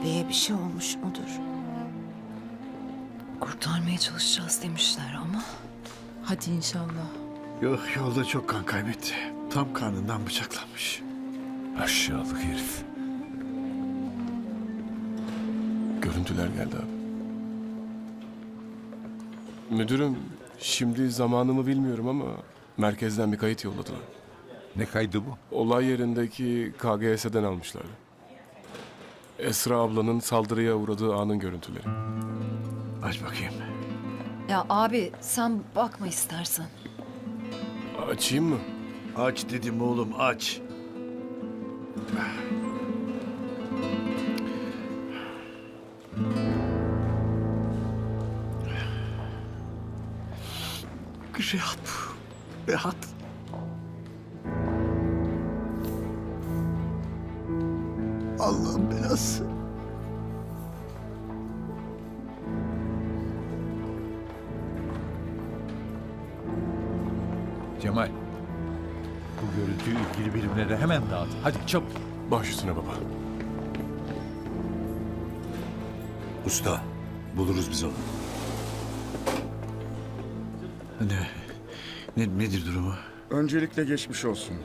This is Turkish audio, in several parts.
Bebeğe bir şey olmuş mudur? Kurtarmaya çalışacağız demişler ama Hadi inşallah. Yok yolda çok kan kaybetti. Tam karnından bıçaklanmış. Aşağılık herif. Görüntüler geldi abi. Müdürüm, şimdi zamanımı bilmiyorum ama merkezden bir kayıt yolladılar. Ne kaydı bu? Olay yerindeki KGS'den almışlar. Esra ablanın saldırıya uğradığı anın görüntüleri. Aç bakayım. ya abi sen bakma istersen. Açayım mı? Aç dedim oğlum aç. Rehat bu. Allah'ın belası. Cemal. Bu görüntüyü ilgili birimlere hemen dağıt. Hadi çabuk. Baş üstüne baba. Usta, buluruz biz onu. Ne? ne nedir durumu? Öncelikle geçmiş olsun.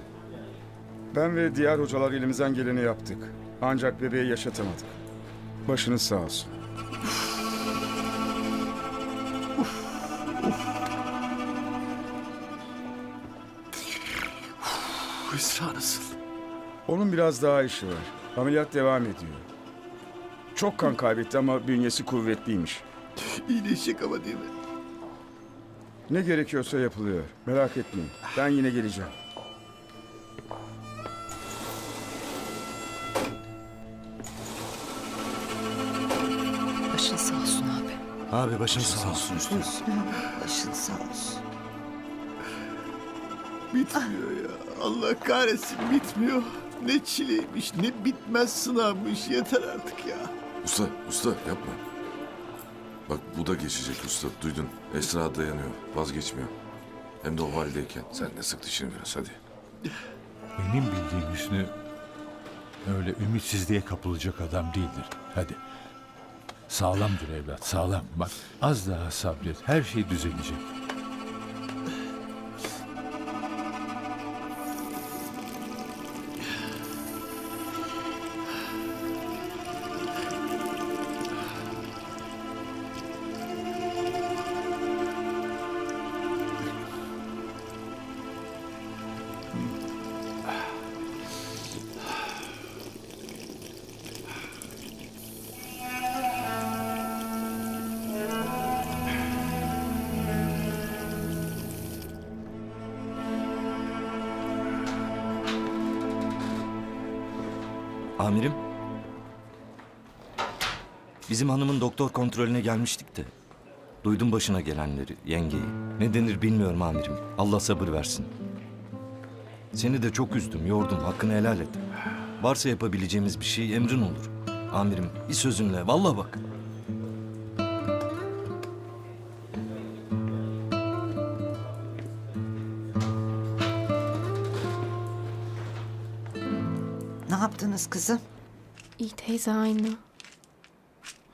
Ben ve diğer hocalar elimizden geleni yaptık. Ancak bebeği yaşatamadık. Başınız sağ olsun. Esra nasıl? Onun biraz daha işi var. Ameliyat devam ediyor. Çok kan kaybetti ama bünyesi kuvvetliymiş. İyileşecek ama değil mi? Ne gerekiyorsa yapılıyor. Merak etmeyin. Ben yine geleceğim. Abi. Başın sağ olsun üstüne. Başın sağ olsun. Bitmiyor ya. Allah kahretsin bitmiyor. Ne çileymiş ne bitmez sınavmış yeter artık ya. Usta, usta yapma. Bak bu da geçecek usta. Duydun. Esra dayanıyor. Vazgeçmiyor. Hem de o haldeyken. Sen de sık dişini biraz hadi. Benim bildiğim Hüsnü öyle ümitsizliğe kapılacak adam değildir. Hadi. Sağlamdır evlat, sağlam. Bak az daha sabret. Her şey düzelecek. Amirim. Bizim hanımın doktor kontrolüne gelmiştik de. Duydum başına gelenleri, yengeyi. Ne denir bilmiyorum amirim. Allah sabır versin. Seni de çok üzdüm, yordum. Hakkını helal et. Varsa yapabileceğimiz bir şey emrin olur. Amirim bir sözünle, vallahi bak. Ne yaptınız kızım? İyi teyze aynı.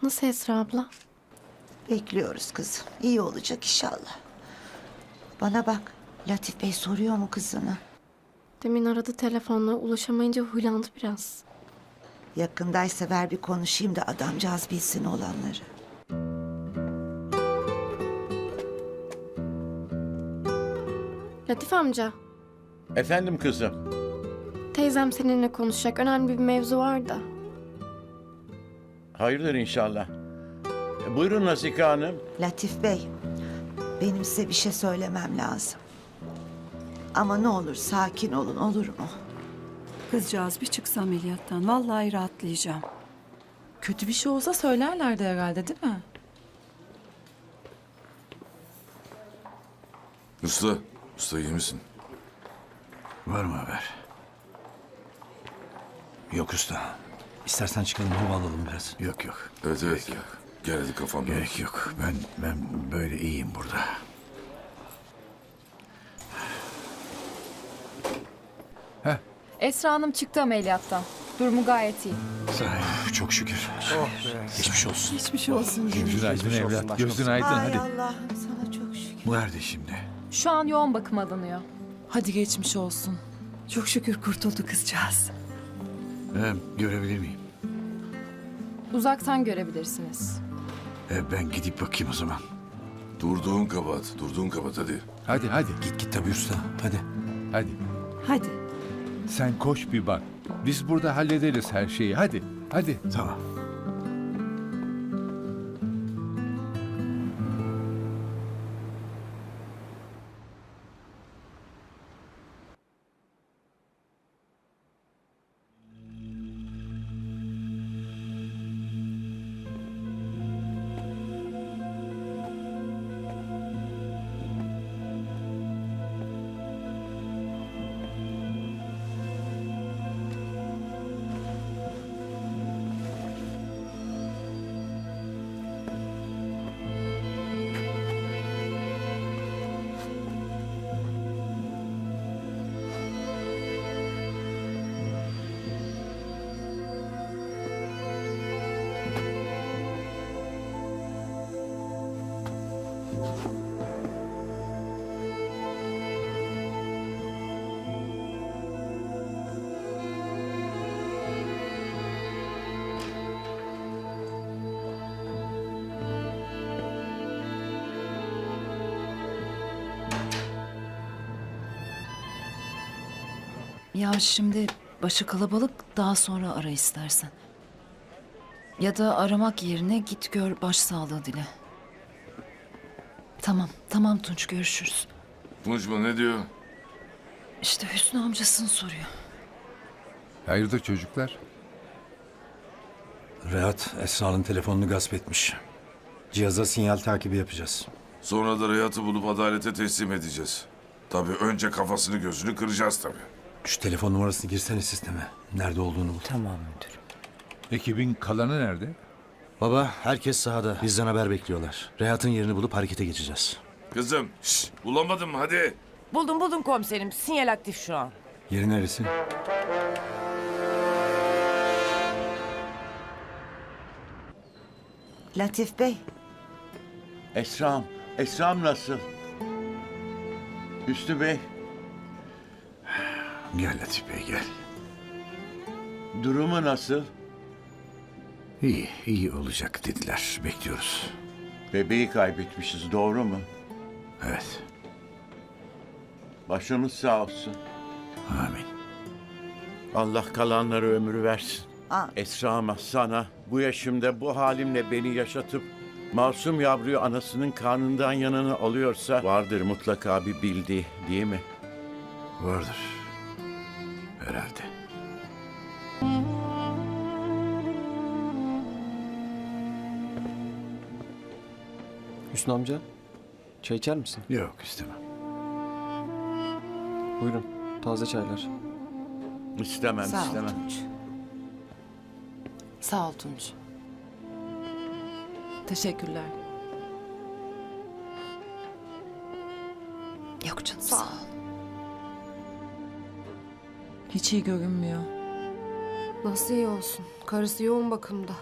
Nasıl Esra abla? Bekliyoruz kızım. İyi olacak inşallah. Bana bak. Latif Bey soruyor mu kızını? Demin aradı telefonla ulaşamayınca huylandı biraz. Yakındaysa ver bir konuşayım da adamcağız bilsin olanları. Latif amca, Efendim kızım. Teyzem seninle konuşacak. Önemli bir mevzu var da. Hayırdır inşallah. E, Buyurun Nazike Hanım. Latif Bey, benim size bir şey söylemem lazım. Ama ne olur sakin olun olur mu? Kızcağız bir çıksa ameliyattan vallahi rahatlayacağım. Kötü bir şey olsa söylerlerdi herhalde değil mi? Usta, usta iyi misin? Var mı haber? Yok usta. İstersen çıkalım hava alalım biraz. Yok yok. Evet evet. Gel hadi kafam Gerek yok. Ben ben böyle iyiyim burada. Esra Hanım çıktı ameliyattan. Durumu gayet iyi. Çok şükür. Geçmiş olsun. Şey olsun. Gözün aydın evlat. Gözün aydın Ay hadi. Allah'ım sana çok şükür. Nerede şimdi? Şu an yoğun bakım alınıyor. Hadi geçmiş olsun. Çok şükür kurtuldu kızcağız. Ee, görebilir miyim? Uzaktan görebilirsiniz. Ee, ben gidip bakayım o zaman. Durduğun kabahat, durduğun kabahat hadi. Hadi hadi. Git git tabii usta. Hadi. Hadi. Hadi. Sen koş bir bak. Biz burada hallederiz her şeyi. Hadi. Hadi. Tamam. Ya şimdi başı kalabalık daha sonra ara istersen. Ya da aramak yerine git gör başsağlığı dile. Tamam, tamam Tunç görüşürüz. Konuşma ne diyor? İşte Hüsnü amcasını soruyor. Hayırdır çocuklar? Rehat Esra'nın telefonunu gasp etmiş. Cihaza sinyal takibi yapacağız. Sonra da Reyhat'ı bulup adalete teslim edeceğiz. Tabii önce kafasını gözünü kıracağız tabii. Şu telefon numarasını girsene sisteme. Nerede olduğunu bul. Tamam müdürüm. Ekibin kalanı nerede? Baba herkes sahada. Bizden haber bekliyorlar. Rehat'ın yerini bulup harekete geçeceğiz. Kızım, şşş, bulamadım mı? Hadi. Buldum buldum komiserim. Sinyal aktif şu an. Yeri neresi? Latif Bey, Esra'm, Esra'm nasıl? Hüsnü Bey, Gel Latif Bey gel. durumu nasıl? İyi, iyi olacak dediler. Bekliyoruz. Bebeği kaybetmişiz, doğru mu? Evet. Başımız sağ olsun. Amin. Allah kalanları ömrü versin. Aa. Esra'ma sana bu yaşımda bu halimle beni yaşatıp masum yavruyu anasının karnından yanına alıyorsa vardır mutlaka bir bildiği değil mi? Vardır. Herhalde. Hüsnü amca, çay içer misin? Yok istemem. Buyurun, taze çaylar. İstemem, sağ ol istemem. Tunç. Sağ ol Tunç. Teşekkürler. Yok canım sağ, ol. Hiç iyi görünmüyor. Nasıl iyi olsun? Karısı yoğun bakımda.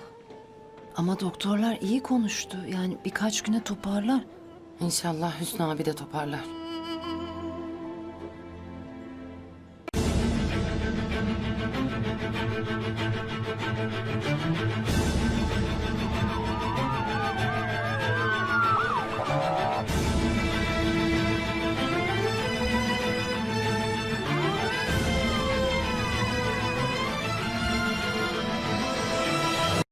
Ama doktorlar iyi konuştu. Yani birkaç güne toparlar. İnşallah Hüsnü abi de toparlar.